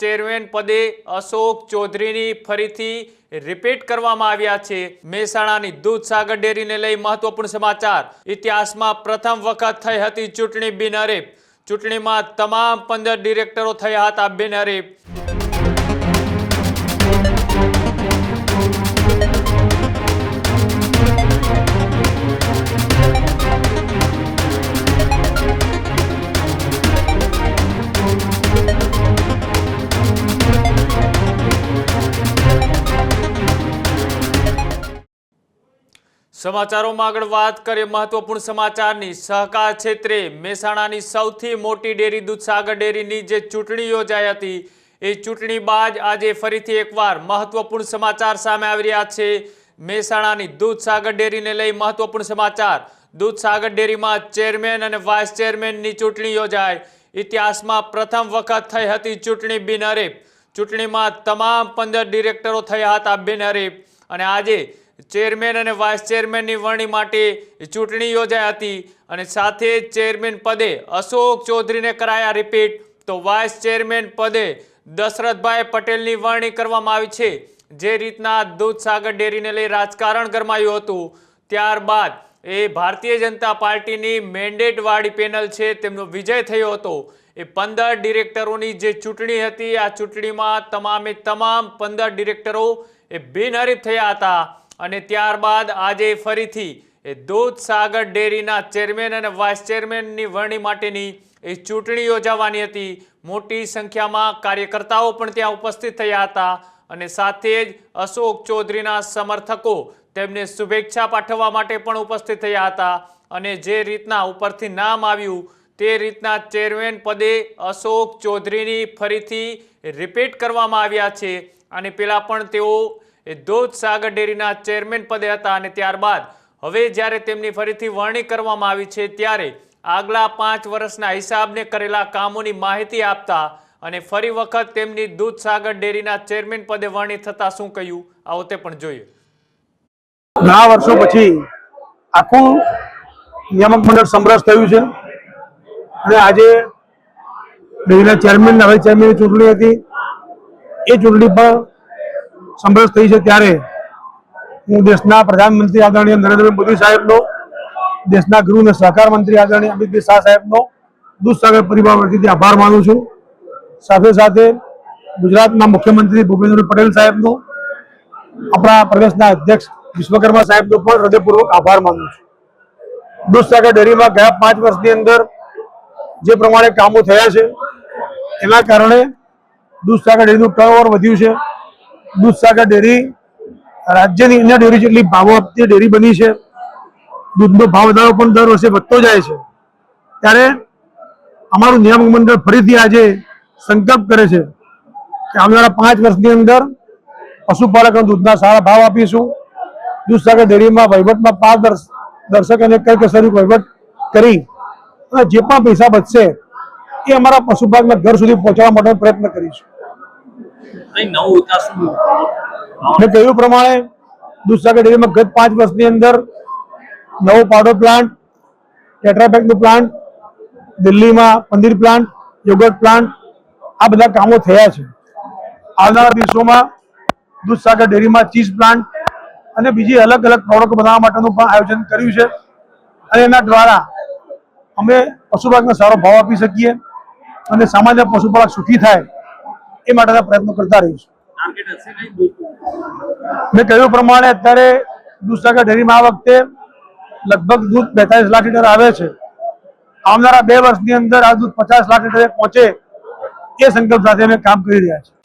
Chairman પદે અશોક ચૌધરીની ફરીથી repeat કરવામાં આવ્યા છે. મહેસાણાની દૂધસાગર ડેરીને લઈ મહત્વપૂર્ણ સમાચાર. ઇતિહાસમાં પ્રથમ વખત થઈ હતી ચૂંટણી બિનહરીફ ચૂંટણીમાં તમામ પંદર ડિરેક્ટરો થયા હતા બિનહરીફ સમાચારોમાં આગળ વાત કરીએ મહત્વપૂર્ણ સમાચારની. સહકાર ક્ષેત્રે મહેસાણાની સૌથી મોટી ડેરી દૂધસાગર ડેરીની જે ચૂંટણી યોજાઈ હતી, એ ચૂંટણી બાદ આજે ફરીથી એકવાર મહત્વપૂર્ણ સમાચાર સામે આવી રહ્યા છે. મહેસાણાની દૂધસાગર ડેરીને લઈ મહત્વપૂર્ણ સમાચાર. દૂધસાગર ડેરીમાં ચેરમેન અને વાઇસ ચેરમેનની ચૂંટણી યોજાઈ. ઇતિહાસમાં પ્રથમ વખત થઈ હતી ચૂંટણી બિનહરીફ ચૂંટણીમાં તમામ પંદર ડિરેક્ટરો થયા હતા બિનહરીફ અને આજે ચેરમેન અને વાઇસ ચેરમેનની વરણી માટે ચૂંટણી યોજાઈ હતી અને સાથે ચેરમેન પદે અશોક ચૌધરીને કરાયા રિપીટ તો વાઇસ ચેરમેન પદે દશરથભાઈ પટેલની વરણી કરવામાં આવી છે. જે રીતના દૂધસાગર ડેરીને લઈ રાજકારણ ગરમાયું હતું. ત્યારબાદ એ ભારતીય જનતા પાર્ટીની મેન્ડેટવાળી પેનલ છે, તેમનો વિજય થયો હતો. એ પંદર ડિરેક્ટરોની જે ચૂંટણી હતી, આ ચૂંટણીમાં તમામે તમામ પંદર ડિરેક્ટરો એ બિનહરીફ થયા હતા. અને ત્યારબાદ આજે ફરીથી એ દૂધસાગર ડેરીના ચેરમેન અને વાઇસ ચેરમેનની વરણી માટેની એ ચૂંટણી યોજાવાની હતી. મોટી સંખ્યામાં કાર્યકર્તાઓ પણ ત્યાં ઉપસ્થિત થયા હતા અને સાથે જ અશોક ચૌધરીના સમર્થકો તેમને શુભેચ્છા પાઠવવા માટે પણ ઉપસ્થિત થયા હતા અને જે રીતના ઉપરથી નામ આવ્યું તે રીતના ચેરમેન પદે અશોક ચૌધરીની ફરીથી રિપીટ કરવામાં આવ્યા છે અને પેલા પણ તેઓ એ દૂધસાગર ડેરીના ચેરમેન પદે હતા અને ત્યારબાદ હવે જ્યારે તેમની ફરીથી વરણી કરવામાં આવી છે ત્યારે આગલા પાંચ વર્ષના હિસાબને કરેલા કામોની માહિતી આપતા અને ફરી વખત તેમની દૂધસાગર ડેરીના ચેરમેન પદે વરણી થતા શું કહ્યું આવો તે પણ જોઈએ. ઘણા વર્ષો પછી આખું નિયામક મંડળ સમરસ થયું છે. અને આજે ડેરીના ચેરમેન નવા ચેરમેનની ચૂંટણી હતી. એ ચૂંટણી પણ સમરસ થઈ છે ત્યારે હું દેશના પ્રધાનમંત્રી આદરણીય નરેન્દ્ર મોદી સાહેબનો, દેશના ગૃહ અને સહકાર મંત્રી આદરણીય અમિતભાઈ શાહ સાહેબનો, દૂધસાગર પરિવાર વતીથી આભાર માનું છું. સાથે સાથે ગુજરાતના મુખ્યમંત્રી ભૂપેન્દ્ર પટેલ સાહેબનો, આપણા પ્રદેશના અધ્યક્ષ વિશ્વકર્મા સાહેબનો પણ હૃદયપૂર્વક આભાર માનું છું. દૂધસાગર ડેરીમાં ગયા પાંચ વર્ષની અંદર જે પ્રમાણે કામો થયા છે, એના કારણે દૂધસાગર ડેરીનું ટર્નઓવર વધ્યું છે. દૂધસાગર ડેરી, રાજ્યની અન્ય ડેરી જેટલી ભાવો આપતી ડેરી બની છે, દૂધનો ભાવ વધારો પણ દર વર્ષે વધતો જાય છે. ત્યારે અમારું નિયામક મંડળ ફરીથી આજે સંકલ્પ કરે છે કે આવનારા પાંચ વર્ષની અંદર પશુપાલકના દૂધના સારા ભાવ આપીશું. દૂધસાગર ડેરીમાં વહીવટમાં પારદર્શક અને કરકસરી વહીવટ કરી અને જે પણ પૈસા બચશે એ અમારા પશુપાલકના ઘર સુધી પહોંચાડવા માટે પ્રયત્ન કરીશું. મેં કહ્યું પ્રમાણે દૂધસાગર ડેરીમાં ગત પાંચ વર્ષની અંદર નવો પાવડર પ્લાન્ટ, ટેટ્રાપેકનું પ્લાન્ટ, દિલ્હીમાં પનીર પ્લાન્ટ યોગર્ટ પ્લાન્ટ, આ બધા કામો થયા છે. આવનારા દિવસોમાં દૂધસાગર ડેરીમાં ચીઝ પ્લાન્ટ અને બીજી અલગ અલગ પ્રોડક્ટ બનાવવા માટેનું પણ આયોજન કર્યું છે. અને એના દ્વારા અમે પશુપાલકને સારો ભાવ આપી શકીએ અને સામાન્ય પશુપાલક સુખી થાય એ માટેના પ્રયત્નો કરતા રહીશું. મેં કહ્યું પ્રમાણે અત્યારે દૂધસાગર ડેરીમાં આ વખતે લગભગ દૂધ બેતાલીસ લાખ લીટર આવે છે. આવનારા બે વર્ષની અંદર આ દૂધ પચાસ લાખ લીટરે પહોંચે એ સંકલ્પ સાથે અમે કામ કરી રહ્યા છીએ.